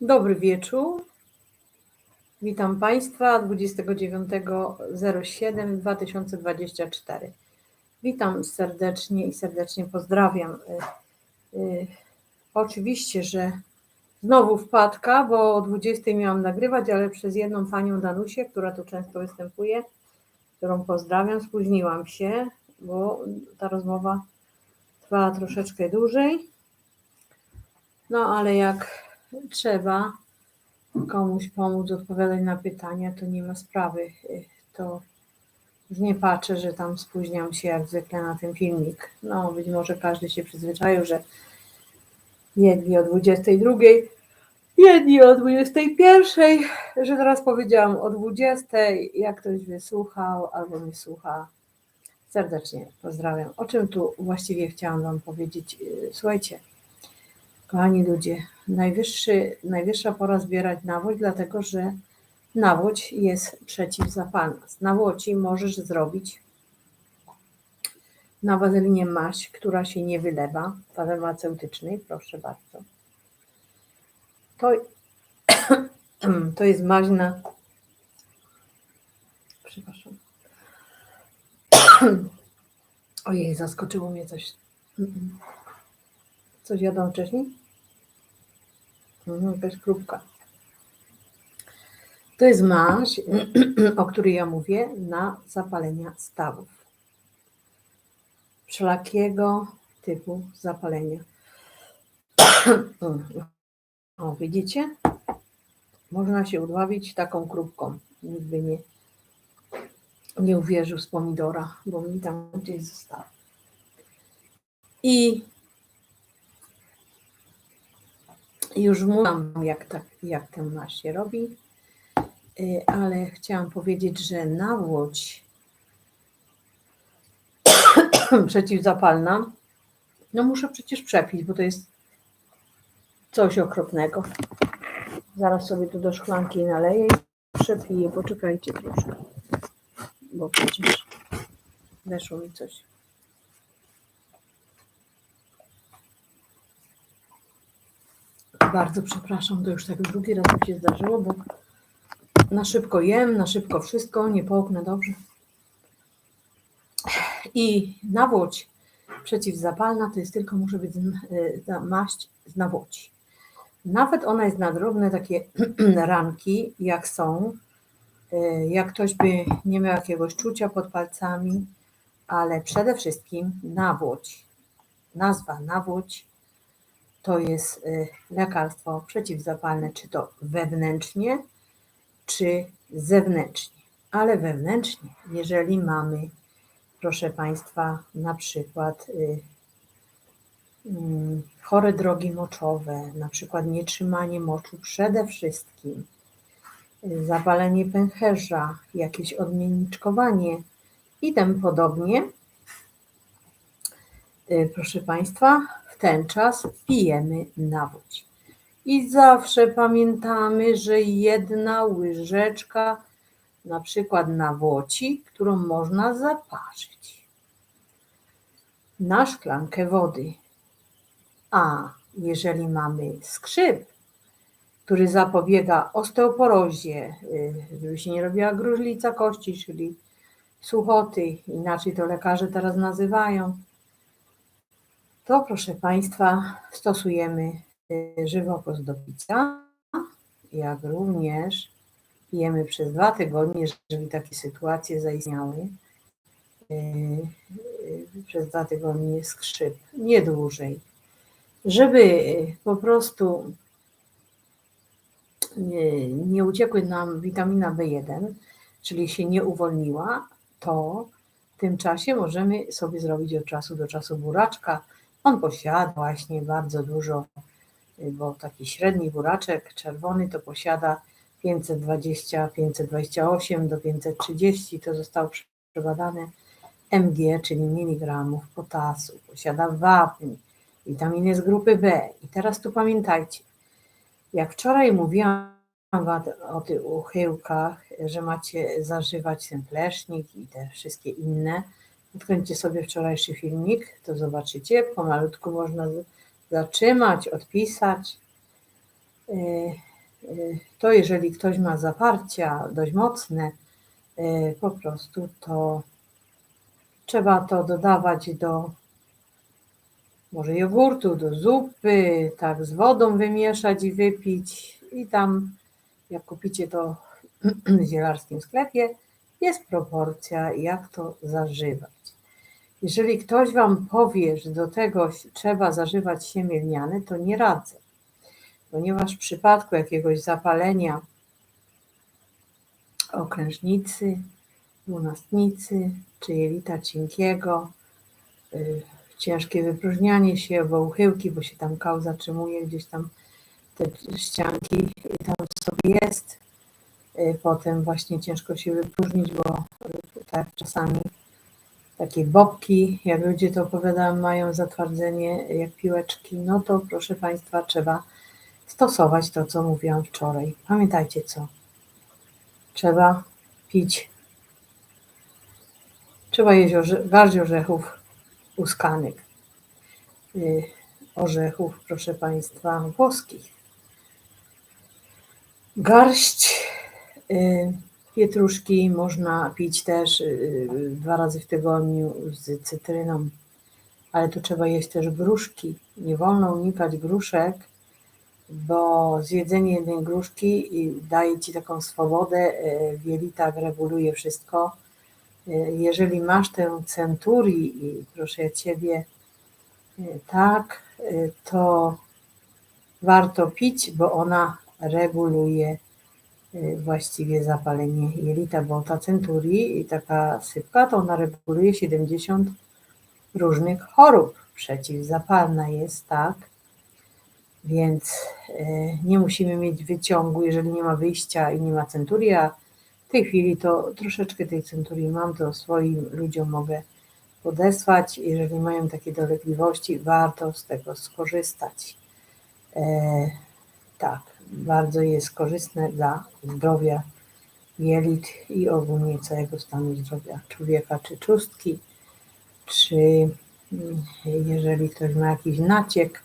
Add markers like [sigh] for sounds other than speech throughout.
Dobry wieczór. Witam Państwa 29.07.2024. Witam serdecznie i serdecznie pozdrawiam. Y, y, Oczywiście, że znowu wpadka, bo o 20 miałam nagrywać, ale przez jedną panią Danusię, która tu często występuje, którą pozdrawiam, spóźniłam się, bo ta rozmowa trwała troszeczkę dłużej. No ale jak trzeba komuś pomóc odpowiadać na pytania, to nie ma sprawy. To już nie patrzę, że tam spóźniam się jak zwykle na ten filmik. No, być może każdy się przyzwyczaił, że jedni o 22, jedni o 21, że teraz powiedziałam o 20, jak ktoś wysłuchał albo nie słucha. Serdecznie pozdrawiam. O czym tu właściwie chciałam Wam powiedzieć? Y, Słuchajcie, kochani ludzie, najwyższy, najwyższa pora zbierać nawódź, dlatego że nawódź jest przeciwzapalna. Z nawodzi możesz zrobić na wazelinie maść, która się nie wylewa, farmaceutycznej, proszę bardzo. To, [clears throat] to jest maź na... Przepraszam. [clears throat] Ojej, zaskoczyło mnie coś. Coś jadłam wcześniej? Mhm, jakaś krupka. To jest maź, [clears throat] o której ja mówię, na zapalenia stawów. Wszelakiego typu zapalenia. [clears throat] O, widzicie? Można się udławić taką krupką. Nikt by nie, nie uwierzył z pomidora, bo mi tam gdzieś zostało. I już mówiłam, jak, tak, jak tę maść się robi, y, ale chciałam powiedzieć, że nawłoć [coughs] przeciwzapalna, no muszę przecież przepić, bo to jest coś okropnego. Zaraz sobie tu do szklanki naleję i przepiję. Poczekajcie troszkę, bo przecież weszło mi coś. Bardzo przepraszam, to już tak drugi raz mi się zdarzyło, bo na szybko jem, na szybko wszystko, nie połknę dobrze. I nawłoć przeciwzapalna to jest tylko, muszę być y, maść z nawłoci. Nawet ona jest na drobne takie [clears throat] ranki, jak są, jak ktoś by nie miał jakiegoś czucia pod palcami, ale przede wszystkim nawłoć. Nazwa nawłoć to jest y, lekarstwo przeciwzapalne, czy to wewnętrznie, czy zewnętrznie. Ale wewnętrznie, jeżeli mamy, proszę Państwa, na przykład y, mm, chore drogi moczowe, na przykład nietrzymanie moczu przede wszystkim, y, zapalenie pęcherza, jakieś odmienniczkowanie i tym podobnie. Proszę Państwa, ten czas pijemy nawódź. I zawsze pamiętamy, że jedna łyżeczka na przykład nawłoci, którą można zaparzyć na szklankę wody. A jeżeli mamy skrzyp, który zapobiega osteoporozie, y, żeby się nie robiła gruźlica kości, czyli suchoty, inaczej to lekarze teraz nazywają, to proszę Państwa stosujemy y, do picia, jak również pijemy przez dwa tygodnie, jeżeli takie sytuacje zaistniały. Y, przez dwa tygodnie skrzyp, nie dłużej. Żeby po prostu nie, uciekły nam witamina B1, czyli się nie uwolniła, to w tym czasie możemy sobie zrobić od czasu do czasu buraczka, on posiada właśnie bardzo dużo, y, bo taki średni buraczek czerwony to posiada 520, 528 do 530, to zostało przebadane mg, czyli miligramów potasu, posiada wapń, witaminy z grupy B. I teraz tu pamiętajcie, jak wczoraj mówiłam o tych uchyłkach, że macie zażywać ten plesznik i te wszystkie inne, Odkręćcie sobie wczorajszy filmik, to zobaczycie. Pomalutku można zatrzymać, odpisać. E, e, to jeżeli ktoś ma zaparcia dość mocne, e, po prostu to trzeba to dodawać do może jogurtu, do zupy, tak z wodą wymieszać i wypić. I tam, jak kupicie to w zielarskim sklepie, jest proporcja, jak to zażywać. Jeżeli ktoś Wam powie, że do tego trzeba zażywać siemię lniane, to nie radzę, ponieważ w przypadku jakiegoś zapalenia okrężnicy, dwunastnicy czy jelita cienkiego, y, ciężkie wypróżnianie się, bo uchyłki, bo się tam kał zatrzymuje gdzieś tam te ścianki tam sobie jest. Y, potem właśnie ciężko się wypróżnić, bo y, tak czasami takie bobki, jak ludzie to opowiadają, mają zatwardzenie jak piłeczki, no to proszę Państwa, trzeba stosować to, co mówiłam wczoraj. Pamiętajcie co? Trzeba pić, trzeba jeść orze orzechów uskanych, yy, orzechów, proszę Państwa, włoskich. Garść yy, Pietruszki można pić też y, dwa razy w tygodniu z cytryną, ale tu trzeba jeść też gruszki. Nie wolno unikać gruszek, bo zjedzenie jednej gruszki daje Ci taką swobodę, y, w jelitach reguluje wszystko. Y, jeżeli masz tę centurii, proszę ja Ciebie, tak, to warto pić, bo ona reguluje właściwie zapalenie jelita, bo ta centurii i taka sypka to ona reguluje 70 różnych chorób przeciwzapalna jest, tak? Więc nie musimy mieć wyciągu, jeżeli nie ma wyjścia i nie ma centurii, a w tej chwili to troszeczkę tej centurii mam, to swoim ludziom mogę podesłać. Jeżeli mają takie dolegliwości, warto z tego skorzystać. E, tak bardzo jest korzystne dla zdrowia jelit i ogólnie całego stanu zdrowia człowieka, czy czustki, czy mm, jeżeli ktoś ma jakiś naciek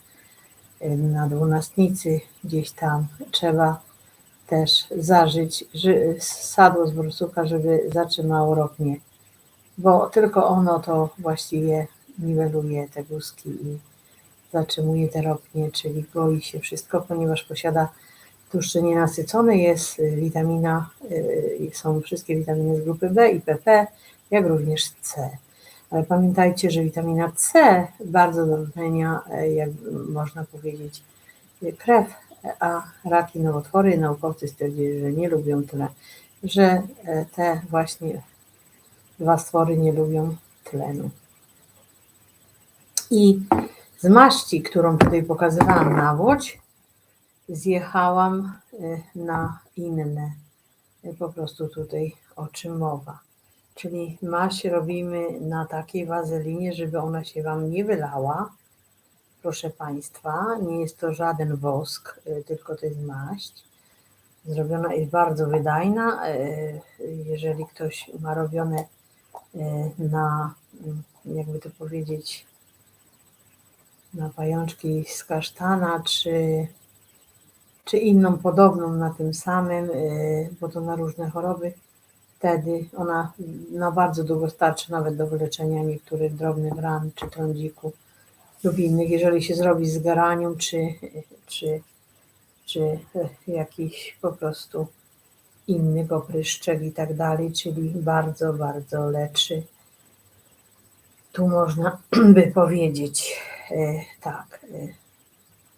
y, na dwunastnicy, gdzieś tam trzeba też zażyć sadło z borsuka, żeby zatrzymało ropnie, bo tylko ono to właściwie niweluje te guzki i zatrzymuje te ropnie, czyli goi się wszystko, ponieważ posiada tłuszcze nienasycone jest witamina, y, są wszystkie witaminy z grupy B i PP, jak również C. Ale pamiętajcie, że witamina C bardzo dotlenia, e, jak można powiedzieć, krew, a raki nowotwory naukowcy stwierdzili, że nie lubią tyle, że e, te właśnie dwa stwory nie lubią tlenu. I z maści, którą tutaj pokazywałam na łódź, zjechałam y, na inne. Y, po prostu tutaj o czym mowa. Czyli maść robimy na takiej wazelinie, żeby ona się Wam nie wylała. Proszę Państwa, nie jest to żaden wosk, y, tylko to jest maść. Zrobiona jest bardzo wydajna. Jeżeli ktoś ma robione na, jakby to powiedzieć, na pajączki z kasztana, czy czy inną podobną na tym samym, y, bo to na różne choroby, wtedy ona na bardzo długo starczy nawet do wyleczenia niektórych drobnych ran, czy trądziku lub innych. Jeżeli się zrobi z garanią, czy, czy, czy jakiś po prostu inny opryszczek i tak dalej, czyli bardzo, bardzo leczy. Tu można [clears throat] by powiedzieć y, tak, y,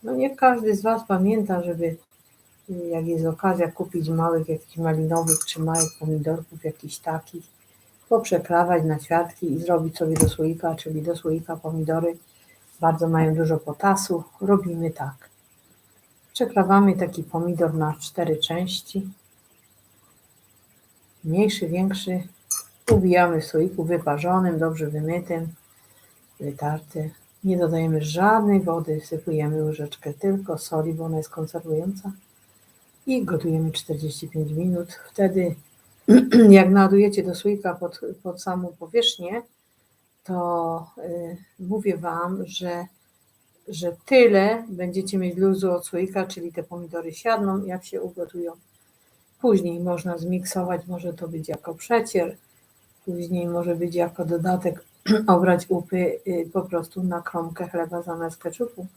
no niech każdy z Was pamięta, żeby jak jest okazja kupić małych jakichś malinowych czy małych pomidorków jakichś takich, poprzekrawać na ćwiartki i zrobić sobie do słoika, czyli do słoika pomidory bardzo mają dużo potasu. Robimy tak. Przekrawamy taki pomidor na cztery części. Mniejszy, większy. Ubijamy w słoiku wyparzonym, dobrze wymytym, wytarty. Nie dodajemy żadnej wody, sypujemy łyżeczkę tylko soli, bo ona jest konserwująca i gotujemy 45 minut. Wtedy, [clears throat] jak naładujecie do słoika pod, pod samą powierzchnię, to y, mówię Wam, że, że tyle będziecie mieć luzu od słoika, czyli te pomidory siadną, jak się ugotują. Później można zmiksować, może to być jako przecier, później może być jako dodatek [clears throat] obrać upy y, po prostu na kromkę chleba zamiast keczupu.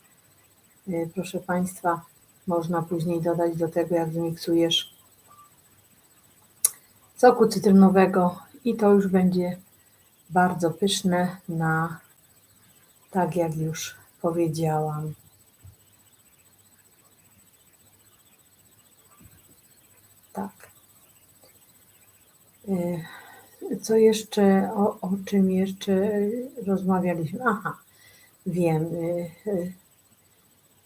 Y, Proszę Państwa, można później dodać do tego, jak zmiksujesz soku cytrynowego i to już będzie bardzo pyszne na tak jak już powiedziałam. Tak. Y, Co jeszcze, o, o czym jeszcze rozmawialiśmy? Aha, wiem. y, y,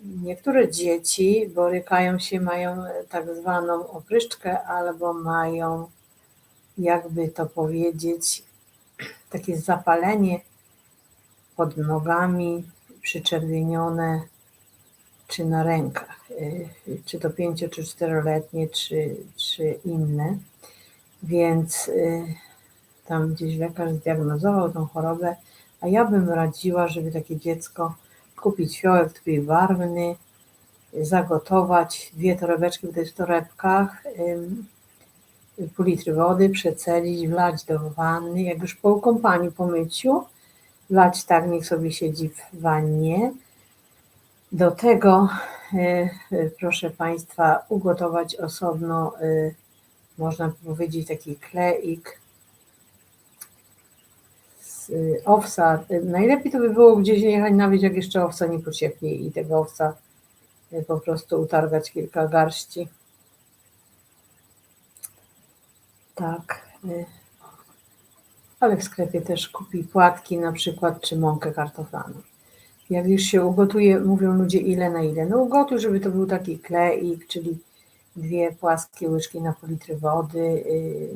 Niektóre dzieci borykają się, mają tak zwaną opryszczkę albo mają, jakby to powiedzieć, takie zapalenie pod nogami, przyczerwienione, czy na rękach, y, czy to pięcio, czy czteroletnie, czy, czy inne. Więc y, tam gdzieś lekarz zdiagnozował tą chorobę, a ja bym radziła, żeby takie dziecko kupić fiołek trójbarwny, zagotować dwie torebeczki w torebkach, pół litry wody, przecelić, wlać do wanny, jak już po ukąpaniu, po myciu, wlać tak, niech sobie siedzi w wannie. Do tego, y, y, proszę Państwa, ugotować osobno, y, można powiedzieć, taki kleik z owsa. Najlepiej to by było gdzieś jechać nawet jak jeszcze owsa nie pocieknie i tego owsa y, po prostu utargać kilka garści. Tak. y, Ale w sklepie też kupi płatki na przykład, czy mąkę kartoflaną. Jak już się ugotuje, mówią ludzie ile na ile. No ugotuj, żeby to był taki kleik, czyli dwie płaskie łyżki na pół litry wody, y,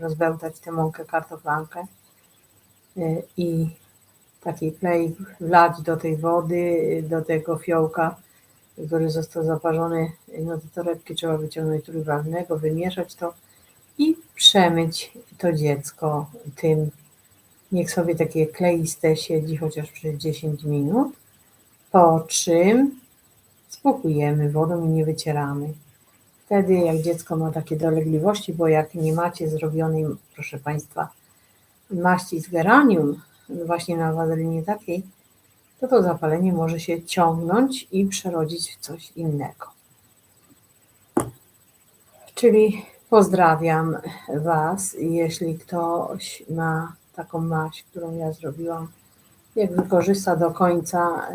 rozbełtać tę mąkę kartoflankę y, i taki kleik wlać do tej wody, do tego fiołka, który został zaparzony, no te torebki trzeba wyciągnąć trójbarwnego, wymieszać to i przemyć to dziecko tym. Niech sobie takie kleiste siedzi chociaż przez 10 minut, po czym spłukujemy wodą i nie wycieramy. Wtedy jak dziecko ma takie dolegliwości, bo jak nie macie zrobionej, proszę Państwa, maści z geranium, właśnie na wazelinie takiej, to to zapalenie może się ciągnąć i przerodzić w coś innego. Czyli pozdrawiam Was, jeśli ktoś ma taką maść, którą ja zrobiłam, jak wykorzysta do końca,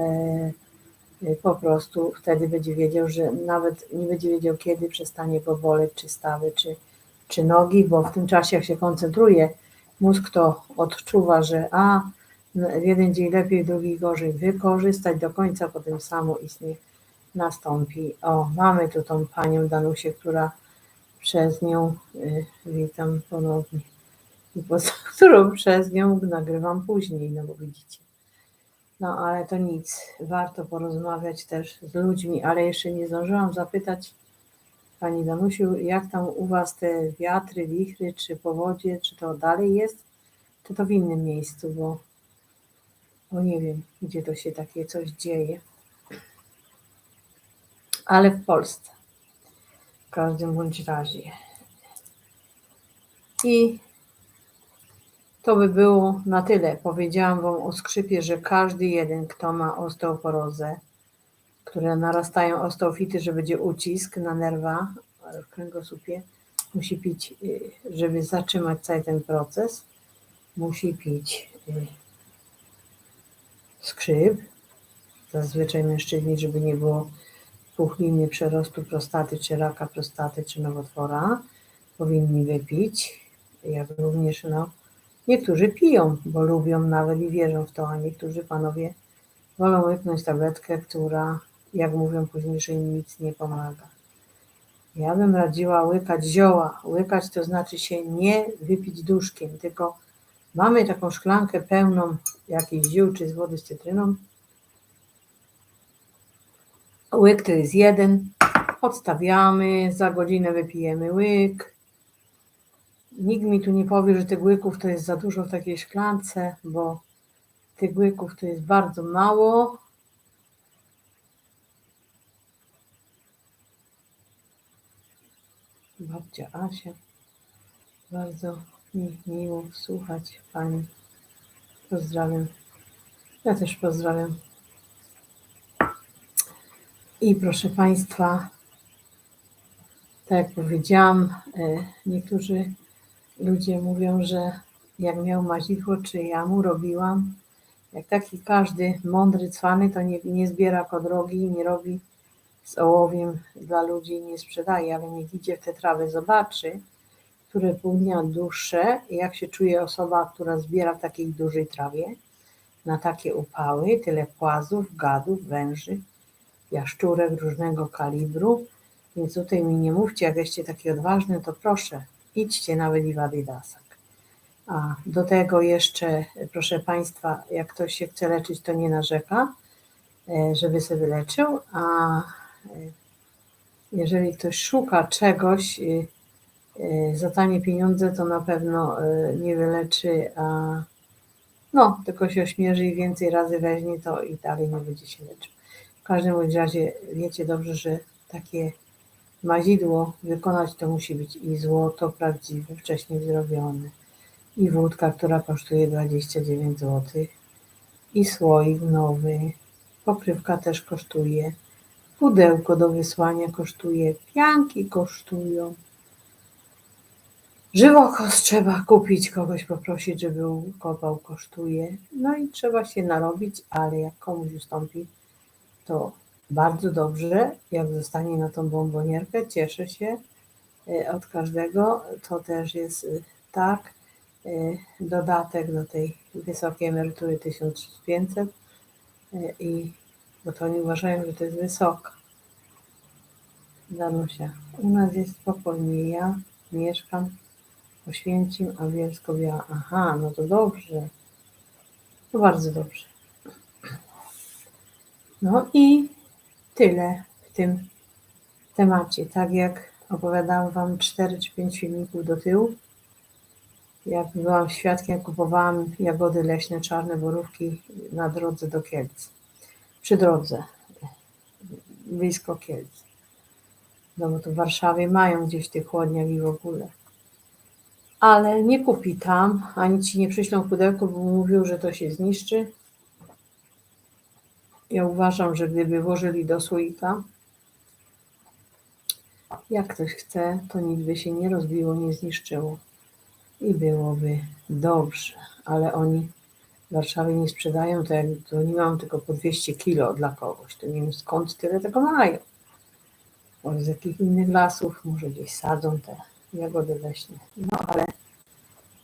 e, po prostu wtedy będzie wiedział, że nawet nie będzie wiedział, kiedy przestanie go boleć, czy stawy, czy, czy nogi, bo w tym czasie, jak się koncentruje, mózg to odczuwa, że a, w jeden dzień lepiej, drugi gorzej, wykorzystać do końca, potem samo istnie nastąpi. O, mamy tu tą panią Danusię, która przez nią, y, witam ponownie, i poza [laughs] którą przez nią nagrywam później, no bo widzicie. No ale to nic, warto porozmawiać też z ludźmi, ale jeszcze nie zdążyłam zapytać Pani Danusiu, jak tam u Was te wiatry, wichry, czy powodzie, czy to dalej jest, czy to w innym miejscu, bo, bo nie wiem, gdzie to się takie coś dzieje. Ale w Polsce. W każdym bądź razie. I to by było na tyle. Powiedziałam Wam o skrzypie, że każdy jeden, kto ma osteoporozę, które narastają osteofity, że będzie ucisk na nerwa w kręgosłupie, musi pić, y, żeby zatrzymać cały ten proces, musi pić y, skrzyp. Zazwyczaj mężczyźni, żeby nie było puchliny, przerostu prostaty, czy raka prostaty, czy nowotwora, powinni wypić. Jak również, no, niektórzy piją, bo lubią nawet i wierzą w to, a niektórzy panowie wolą łyknąć tabletkę, która, jak mówią później, że im nic nie pomaga. Ja bym radziła łykać zioła. Łykać to znaczy się nie wypić duszkiem, tylko mamy taką szklankę pełną jakichś ziół czy z wody z cytryną. Łyk to jest jeden. Odstawiamy, za godzinę wypijemy łyk. nikt mi tu nie powie, że tych łyków to jest za dużo w takiej szklance, bo tych łyków to jest bardzo mało. Babcia Asia, bardzo mi miło słuchać Pani. Pozdrawiam. Ja też pozdrawiam. I proszę Państwa, tak jak powiedziałam, e, niektórzy ludzie mówią, że jak miał mazidło, czy ja mu robiłam, jak taki każdy mądry cwany, to nie, nie zbiera podrogi, nie robi z ołowiem dla ludzi, nie sprzedaje, ale niech idzie w te trawy, zobaczy, które pół dnia dłuższe, jak się czuje osoba, która zbiera w takiej dużej trawie, na takie upały, tyle płazów, gadów, węży, jaszczurek różnego kalibru, więc tutaj mi nie mówcie, jak jesteście taki odważny, to proszę, idźcie nawet i w adidasach. A do tego jeszcze, proszę Państwa, jak ktoś się chce leczyć, to nie narzeka, e, żeby sobie wyleczył, a e, jeżeli ktoś szuka czegoś e, za tanie pieniądze, to na pewno nie wyleczy, a no, tylko się ośmierzy i więcej razy weźmie to i dalej nie będzie się leczył. Każdym bądź razie wiecie dobrze, że takie mazidło wykonać to musi być i złoto prawdziwe, wcześniej zrobione, i wódka, która kosztuje 29 zł, i słoik nowy, pokrywka też kosztuje, pudełko do wysłania kosztuje, pianki kosztują. Żywokos trzeba kupić, kogoś poprosić, żeby ukopał, kosztuje. No i trzeba się narobić, ale jak komuś ustąpi, to bardzo dobrze. Jak zostanie na tą bombonierkę, cieszę się e, od każdego. To też jest e, tak. e, Dodatek do tej wysokiej emerytury 1500 e, i bo to oni uważają, że to jest wysoka. Danusia, u nas jest spokojnie. Ja mieszkam w Oświęcim, a Bielsko Biała. Aha, no to dobrze. To bardzo dobrze. No i tyle w tym temacie. Tak jak opowiadałam Wam 4 czy 5 filmików do tyłu, jak byłam świadkiem, kupowałam jagody leśne, czarne borówki na drodze do Kielc. Przy drodze, blisko Kielc. No bo to w Warszawie mają gdzieś tych chłodniach i w ogóle. Ale nie kupi tam, ani ci nie przyślą pudełko, bo mówią, że to się zniszczy. Ja uważam, że gdyby włożyli do słoika, jak ktoś chce, to nic by się nie rozbiło, nie zniszczyło i byłoby dobrze. Ale oni w Warszawie nie sprzedają, to to oni mają tylko po 200 kilo dla kogoś, to nie wiem skąd tyle tego mają. Może z jakich innych lasów, może gdzieś sadzą te jagody leśne. No ale,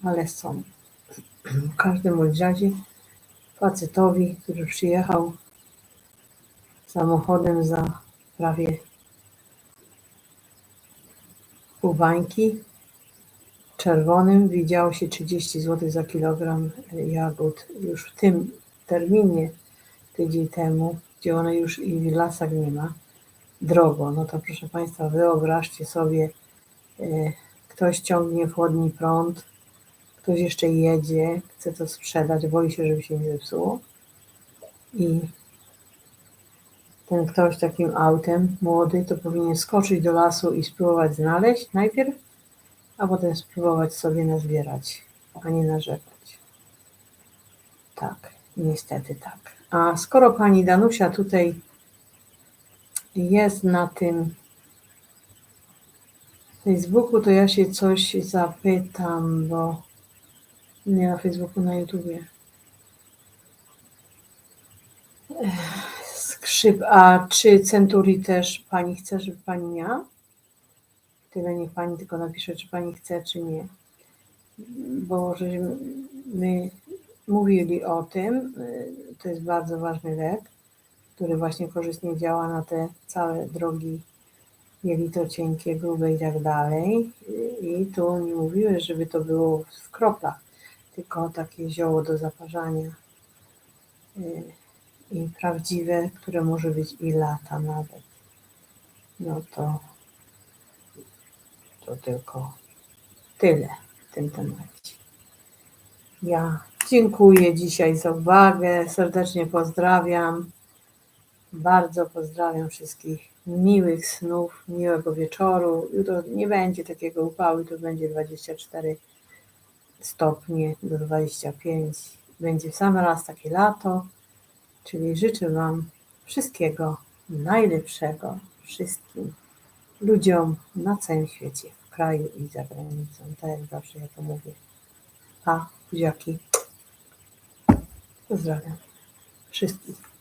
ale są. W każdym razie facetowi, który przyjechał samochodem za prawie pół bańki. Czerwonym widziało się 30 zł za kilogram jagód już w tym terminie tydzień temu, gdzie one już i w lasach nie ma. Drogo, no to proszę Państwa, wyobraźcie sobie, e, ktoś ciągnie w chłodni prąd, ktoś jeszcze jedzie, chce to sprzedać, boi się, żeby się nie zepsuło i ten ktoś takim autem młody, to powinien skoczyć do lasu i spróbować znaleźć najpierw, a potem spróbować sobie nazbierać, a nie narzekać. Tak, niestety tak. A skoro pani Danusia tutaj jest na tym Facebooku, to ja się coś zapytam, bo nie na Facebooku, na YouTubie. Skrzyp, a czy Centuri też pani chce, żeby pani miała? Tyle niech pani tylko napisze, czy pani chce, czy nie. Bo żeśmy my mówili o tym, y, to jest bardzo ważny lek, który właśnie korzystnie działa na te całe drogi jelito cienkie, grube i tak dalej. I tu nie mówiły, żeby to było w kroplach, tylko takie zioło do zaparzania. I prawdziwe, które może być i lata nawet. No to, to tylko tyle tym temacie. Ja dziękuję dzisiaj za uwagę, serdecznie pozdrawiam. Bardzo pozdrawiam wszystkich miłych snów, miłego wieczoru. Jutro nie będzie takiego upału, to będzie 24 stopnie do 25. Będzie w sam raz takie lato, czyli życzę Wam wszystkiego najlepszego wszystkim ludziom na całym świecie, w kraju i za granicą. Tak jak zawsze ja to mówię. A, buziaki. Pozdrawiam wszystkich.